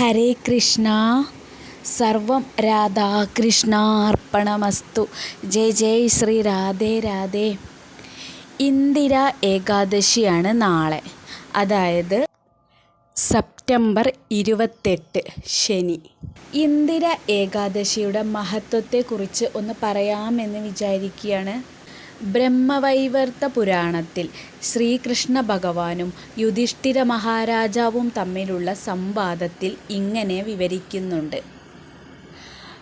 ഹരേ കൃഷ്ണ. സർവം രാധാകൃഷ്ണാർപ്പണമസ്തു. ജയ് ജയ് ശ്രീ രാധേ രാധേ. ഇന്ദിര ഏകാദശിയാണ് നാളെ. അതായത് സെപ്റ്റംബർ ഇരുപത്തെട്ട് ശനി. ഇന്ദിര ഏകാദശിയുടെ മഹത്വത്തെക്കുറിച്ച് ഒന്ന് പറയാമെന്ന് വിചാരിക്കുകയാണ് ബ്രഹ്മവൈവർത്ത പുരാണത്തിൽ ശ്രീകൃഷ്ണ ഭഗവാനും യുധിഷ്ഠിര മഹാരാജാവും തമ്മിലുള്ള സംവാദത്തിൽ ഇങ്ങനെ വിവരിക്കുന്നുണ്ട്.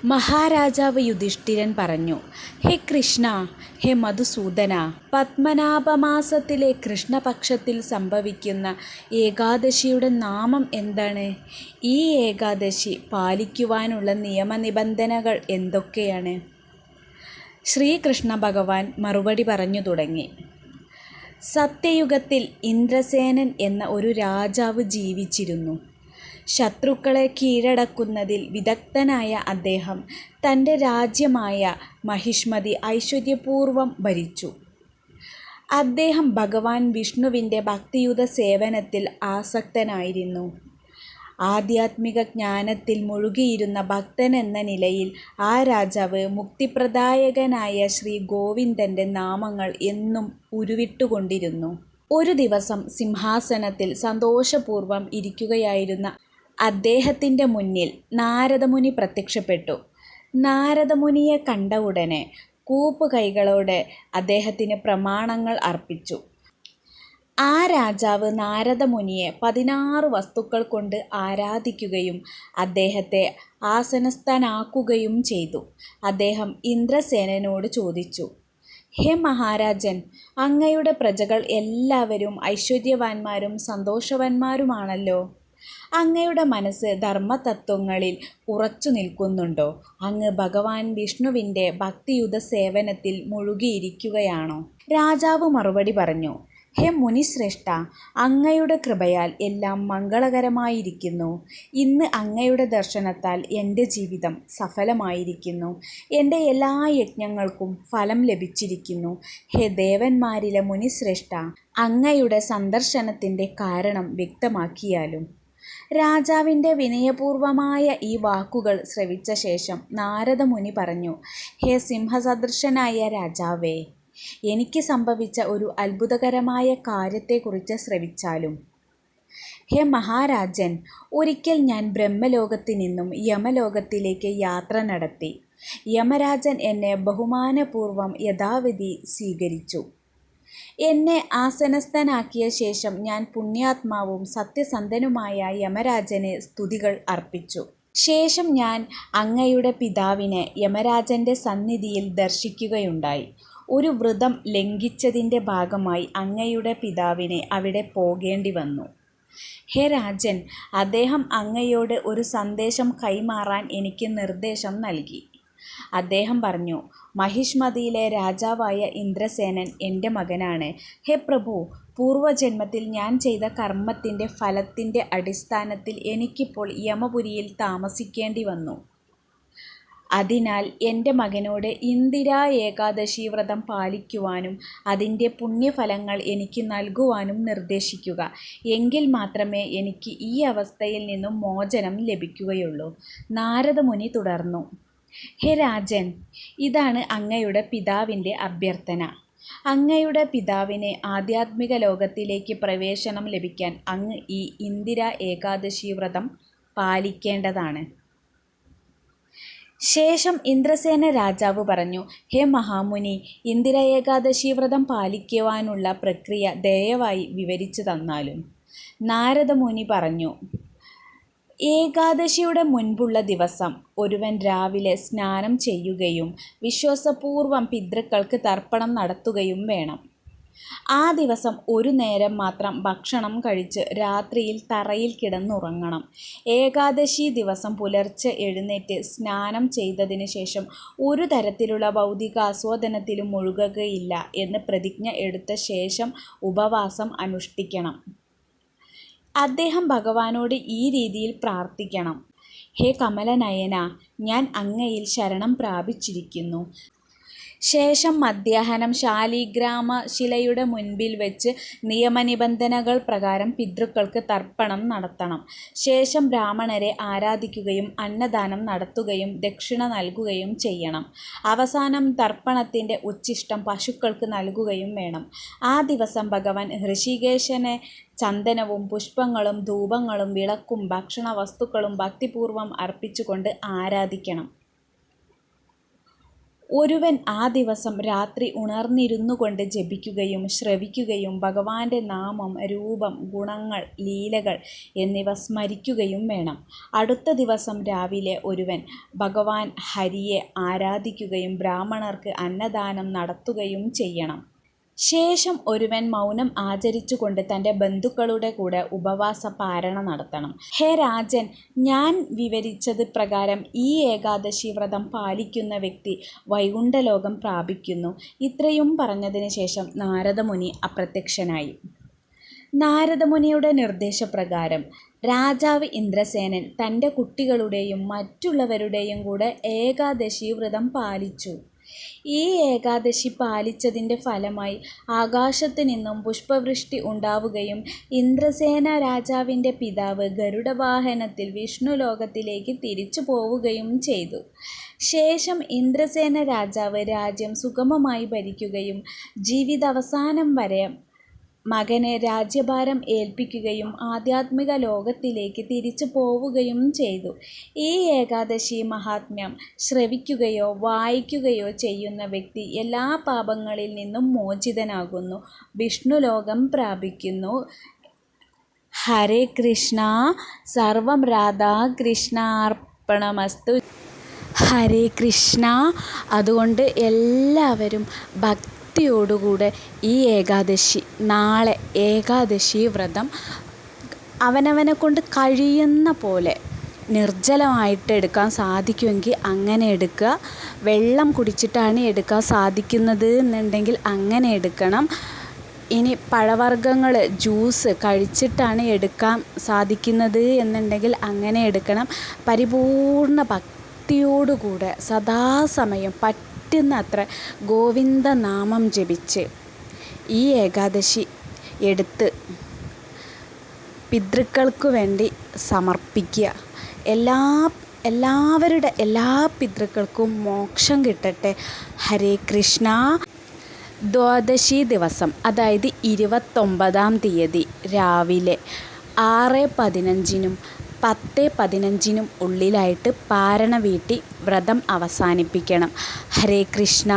മഹാരാജാവ് യുധിഷ്ഠിരൻ പറഞ്ഞു ഹേ കൃഷ്ണ ഹേ മധുസൂദന പത്മനാഭമാസത്തിലെ കൃഷ്ണപക്ഷത്തിൽ സംഭവിക്കുന്ന ഏകാദശിയുടെ നാമം എന്താണ്? ഈ ഏകാദശി പാലിക്കുവാനുള്ള നിയമനിബന്ധനകൾ എന്തൊക്കെയാണ്? ശ്രീകൃഷ്ണ ഭഗവാൻ മറുപടി പറഞ്ഞു തുടങ്ങി. സത്യയുഗത്തിൽ ഇന്ദ്രസേനൻ എന്ന ഒരു രാജാവ് ജീവിച്ചിരുന്നു. ശത്രുക്കളെ കീഴടക്കുന്നതിൽ വിദഗ്ധനായ അദ്ദേഹം തന്റെ രാജ്യമായ മഹിഷ്മതി ഐശ്വര്യപൂർവം ഭരിച്ചു. അദ്ദേഹം ഭഗവാൻ വിഷ്ണുവിന്റെ ഭക്തിയുത സേവനത്തിൽ ആസക്തനായിരുന്നു. ആധ്യാത്മിക ജ്ഞാനത്തിൽ മുഴുകിയിരുന്ന എന്ന നിലയിൽ ആ രാജാവ് മുക്തിപ്രദായകനായ ശ്രീ ഗോവിന്ദന്റെ നാമങ്ങൾ എന്നും ഉരുവിട്ടുകൊണ്ടിരുന്നു. ഒരു ദിവസം സിംഹാസനത്തിൽ സന്തോഷപൂർവം ഇരിക്കുകയായിരുന്ന അദ്ദേഹത്തിന്റെ മുന്നിൽ നാരദമുനി പ്രത്യക്ഷപ്പെട്ടു. നാരദമുനിയെ കണ്ട ഉടനെ കൂപ്പുകൈകളോടെ അദ്ദേഹത്തിന് പ്രമാണങ്ങൾ അർപ്പിച്ചു. ആ രാജാവ് നാരദമുനിയെ പതിനാറ് വസ്തുക്കൾ കൊണ്ട് ആരാധിക്കുകയും അദ്ദേഹത്തെ ആസനസ്ഥനാക്കുകയും ചെയ്തു. അദ്ദേഹം ഇന്ദ്രസേനനോട് ചോദിച്ചു ഹേ മഹാരാജൻ അങ്ങയുടെ പ്രജകൾ എല്ലാവരും ഐശ്വര്യവാന്മാരും സന്തോഷവാന്മാരുമാണല്ലോ. അങ്ങയുടെ മനസ്സ് ധർമ്മതത്വങ്ങളിൽ ഉറച്ചു നിൽക്കുന്നുണ്ടോ? അങ്ങ് ഭഗവാൻ വിഷ്ണുവിന്റെ ഭക്തിയുത സേവനത്തിൽ മുഴുകിയിരിക്കുകയാണോ? രാജാവ് മറുപടി പറഞ്ഞു ഹേ മുനിശ്രേഷ്ഠ അങ്ങയുടെ കൃപയാൽ എല്ലാം മംഗളകരമായിരിക്കുന്നു. ഇന്ന് അങ്ങയുടെ ദർശനത്താൽ എന്റെ ജീവിതം സഫലമായിരിക്കുന്നു. എന്റെ എല്ലാ യജ്ഞങ്ങൾക്കും ഫലം ലഭിച്ചിരിക്കുന്നു. ഹേ ദേവന്മാരിലെ മുനിശ്രേഷ്ഠ അങ്ങയുടെ സന്ദർശനത്തിന്റെ കാരണം വ്യക്തമാക്കിയാലും. രാജാവിന്റെ വിനയപൂർവമായ ഈ വാക്കുകൾ ശ്രവിച്ച ശേഷം നാരദമുനി പറഞ്ഞു ഹേ സിംഹസദൃശനായ രാജാവേ എനിക്ക് സംഭവിച്ച ഒരു അത്ഭുതകരമായ കാര്യത്തെക്കുറിച്ച് ശ്രവിച്ചാലും. ഹേ മഹാരാജൻ ഒരിക്കൽ ഞാൻ ബ്രഹ്മലോകത്തു നിന്നും യമലോകത്തിലേക്ക് യാത്ര നടത്തി. യമരാജൻ എന്നെ ബഹുമാനപൂർവം യഥാവിധി സ്വീകരിച്ചു. എന്നെ ആസനസ്ഥനാക്കിയ ശേഷം ഞാൻ പുണ്യാത്മാവും സത്യസന്ധനുമായ യമരാജന് സ്തുതികൾ അർപ്പിച്ചു. ശേഷം ഞാൻ അങ്ങയുടെ പിതാവിനെ യമരാജന്റെ സന്നിധിയിൽ ദർശിക്കുകയുണ്ടായി. ഒരു വ്രതം ലംഘിച്ചതിന്റെ ഭാഗമായി അങ്ങയുടെ പിതാവിനെ അവിടെ പോകേണ്ടി വന്നു. ഹേ രാജൻ അദ്ദേഹം അങ്ങയോട് ഒരു സന്ദേശം കൈമാറാൻ എനിക്ക് നിർദ്ദേശം നൽകി. അദ്ദേഹം പറഞ്ഞു മഹിഷ്മതിയിലെ രാജാവായ ഇന്ദ്രസേനൻ എന്റെ മകനാണ്. ഹേ പ്രഭു പൂർവജന്മത്തിൽ ഞാൻ ചെയ്ത കർമ്മത്തിന്റെ ഫലത്തിന്റെ അടിസ്ഥാനത്തിൽ എനിക്കിപ്പോൾ യമപുരിയിൽ താമസിക്കേണ്ടി വന്നു. അതിനാൽ എന്റെ മകനോട് ഇന്ദിരാ ഏകാദശി വ്രതം പാലിക്കുവാനും അതിന്റെ പുണ്യഫലങ്ങൾ എനിക്ക് നൽകുവാനും നിർദ്ദേശിക്കുക. എങ്കിൽ മാത്രമേ എനിക്ക് ഈ അവസ്ഥയിൽ നിന്നും മോചനം ലഭിക്കുകയുള്ളൂ. നാരദമുനി തുടർന്നു. ഹേ രാജൻ ഇതാണ് അങ്ങയുടെ പിതാവിന്റെ അഭ്യർത്ഥന. അങ്ങയുടെ പിതാവിനെ ആധ്യാത്മിക ലോകത്തിലേക്ക് പ്രവേശനം ലഭിക്കാൻ അങ്ങ് ഈ ഇന്ദിര ഏകാദശി വ്രതം പാലിക്കേണ്ടതാണ്. ശേഷം ഇന്ദ്രസേന രാജാവ് പറഞ്ഞു ഹേ മഹാമുനി ഇന്ദിര ഏകാദശി വ്രതം പാലിക്കുവാനുള്ള പ്രക്രിയ ദയവായി വിവരിച്ചു തന്നാലും. നാരദമുനി പറഞ്ഞു ഏകാദശിയുടെ മുൻപുള്ള ദിവസം ഒരുവൻ രാവിലെ സ്നാനം ചെയ്യുകയും വിശ്വാസപൂർവം പിതൃക്കൾക്ക് തർപ്പണം നടത്തുകയും വേണം. ആ ദിവസം ഒരു നേരം മാത്രം ഭക്ഷണം കഴിച്ച് രാത്രിയിൽ തറയിൽ കിടന്നുറങ്ങണം. ഏകാദശി ദിവസം പുലർച്ചെ എഴുന്നേറ്റ് സ്നാനം ചെയ്തതിന് ശേഷം ഒരു തരത്തിലുള്ള ഭൗതികാസ്വാദനത്തിലും മുഴുകുകയില്ല എന്ന് പ്രതിജ്ഞ എടുത്ത ശേഷം ഉപവാസം അനുഷ്ഠിക്കണം. അദ്ദേഹം ഭഗവാനോട് ഈ രീതിയിൽ പ്രാർത്ഥിക്കണം. ഹേ കമലനയന ഞാൻ അങ്ങയിൽ ശരണം പ്രാപിച്ചിരിക്കുന്നു. ശേഷം മധ്യാഹ്നം ശാലിഗ്രാമശിലയുടെ മുൻപിൽ വെച്ച് നിയമനിബന്ധനകൾ പ്രകാരം പിതൃക്കൾക്ക് തർപ്പണം നടത്തണം. ശേഷം ബ്രാഹ്മണരെ ആരാധിക്കുകയും അന്നദാനം നടത്തുകയും ദക്ഷിണ നൽകുകയും ചെയ്യണം. അവസാനം തർപ്പണത്തിന്റെ ഉച്ഛിഷ്ടം പശുക്കൾക്ക് നൽകുകയും വേണം. ആ ദിവസം ഭഗവാൻ ഋഷികേശനെ ചന്ദനവും പുഷ്പങ്ങളും ധൂപങ്ങളും വിളക്കും ഭക്ഷണ വസ്തുക്കളും ഭക്തിപൂർവം അർപ്പിച്ചുകൊണ്ട് ആരാധിക്കണം. ഒരുവൻ ആ ദിവസം രാത്രി ഉണർന്നിരുന്നു കൊണ്ട് ജപിക്കുകയും ശ്രവിക്കുകയും ഭഗവാന്റെ നാമം, രൂപം, ഗുണങ്ങൾ, ലീലകൾ എന്നിവ സ്മരിക്കുകയും വേണം. അടുത്ത ദിവസം രാവിലെ ഒരുവൻ ഭഗവാൻ ഹരിയെ ആരാധിക്കുകയും ബ്രാഹ്മണർക്ക് അന്നദാനം നടത്തുകയും ചെയ്യണം. ശേഷം ഒരുവൻ മൗനം ആചരിച്ചുകൊണ്ട് തന്റെ ബന്ധുക്കളുടെ കൂടെ ഉപവാസ പാരണ നടത്തണം. ഹേ രാജൻ, ഞാൻ വിവരിച്ചത് പ്രകാരം ഈ ഏകാദശി വ്രതം പാലിക്കുന്ന വ്യക്തി വൈകുണ്ഠലോകം പ്രാപിക്കുന്നു. ഇത്രയും പറഞ്ഞതിന് ശേഷം നാരദമുനി അപ്രത്യക്ഷനായി. നാരദമുനിയുടെ നിർദ്ദേശപ്രകാരം രാജാവ് ഇന്ദ്രസേനൻ തന്റെ കുട്ടികളുടെയും മറ്റുള്ളവരുടെയും കൂടെ ഏകാദശി വ്രതം പാലിച്ചു. ഈ ഏകാദശി പാലിച്ചതിന്റെ ഫലമായി ആകാശത്തുനിന്നും പുഷ്പവൃഷ്ടി ഉണ്ടാവുകയും ഇന്ദ്രസേന രാജാവിന്റെ പിതാവ് ഗരുഡവാഹനത്തിൽ വിഷ്ണു ലോകത്തിലേക്ക് തിരിച്ചു പോവുകയും ചെയ്തു. ശേഷം ഇന്ദ്രസേന രാജാവ് രാജ്യം സുഗമമായി ഭരിക്കുകയും ജീവിതാവസാനം വരെ മകനെ രാജ്യഭാരം ഏൽപ്പിക്കുകയും ആധ്യാത്മിക ലോകത്തിലേക്ക് തിരിച്ചു പോവുകയും ചെയ്തു. ഈ ഏകാദശി മഹാത്മ്യം ശ്രവിക്കുകയോ വായിക്കുകയോ ചെയ്യുന്ന വ്യക്തി എല്ലാ പാപങ്ങളിൽ നിന്നും മോചിതനാകുന്നു, വിഷ്ണുലോകം പ്രാപിക്കുന്നു. ഹരേ കൃഷ്ണ സർവം രാധാകൃഷ്ണാർപ്പണമസ്തു. ഹരേ കൃഷ്ണ അതുകൊണ്ട് എല്ലാവരും ഭക്തിയോടുകൂടെ ഈ ഏകാദശി, നാളെ ഏകാദശി വ്രതം അവനവനെ കൊണ്ട് കഴിയുന്ന പോലെ നിർജലമായിട്ട് എടുക്കാൻ സാധിക്കുമെങ്കിൽ അങ്ങനെ എടുക്കുക. വെള്ളം കുടിച്ചിട്ടാണ് എടുക്കാൻ സാധിക്കുന്നത് എന്നുണ്ടെങ്കിൽ അങ്ങനെ എടുക്കണം. ഇനി പഴവർഗങ്ങൾ, ജ്യൂസ് കഴിച്ചിട്ടാണ് എടുക്കാൻ സാധിക്കുന്നത് എന്നുണ്ടെങ്കിൽ അങ്ങനെ എടുക്കണം. പരിപൂർണ ഭക്തിയോടുകൂടെ സദാസമയം പറ്റുന്നത്ര ഗോവിന്ദനാമം ജപിച്ച് ഈ ഏകാദശി എടുത്ത് പിതൃക്കൾക്ക് വേണ്ടി സമർപ്പിക്കുക. എല്ലാ എല്ലാവരുടെ എല്ലാ പിതൃക്കൾക്കും മോക്ഷം കിട്ടട്ടെ. ഹരേ കൃഷ്ണ. ദ്വാദശി ദിവസം അതായത് ഇരുപത്തൊമ്പതാം തീയതി രാവിലെ ആറ് പതിനഞ്ചിനും പത്ത് പതിനഞ്ചിനും ഉള്ളിലായിട്ട് പാരണ വീട്ടി വ്രതം അവസാനിപ്പിക്കണം. ഹരേ കൃഷ്ണ.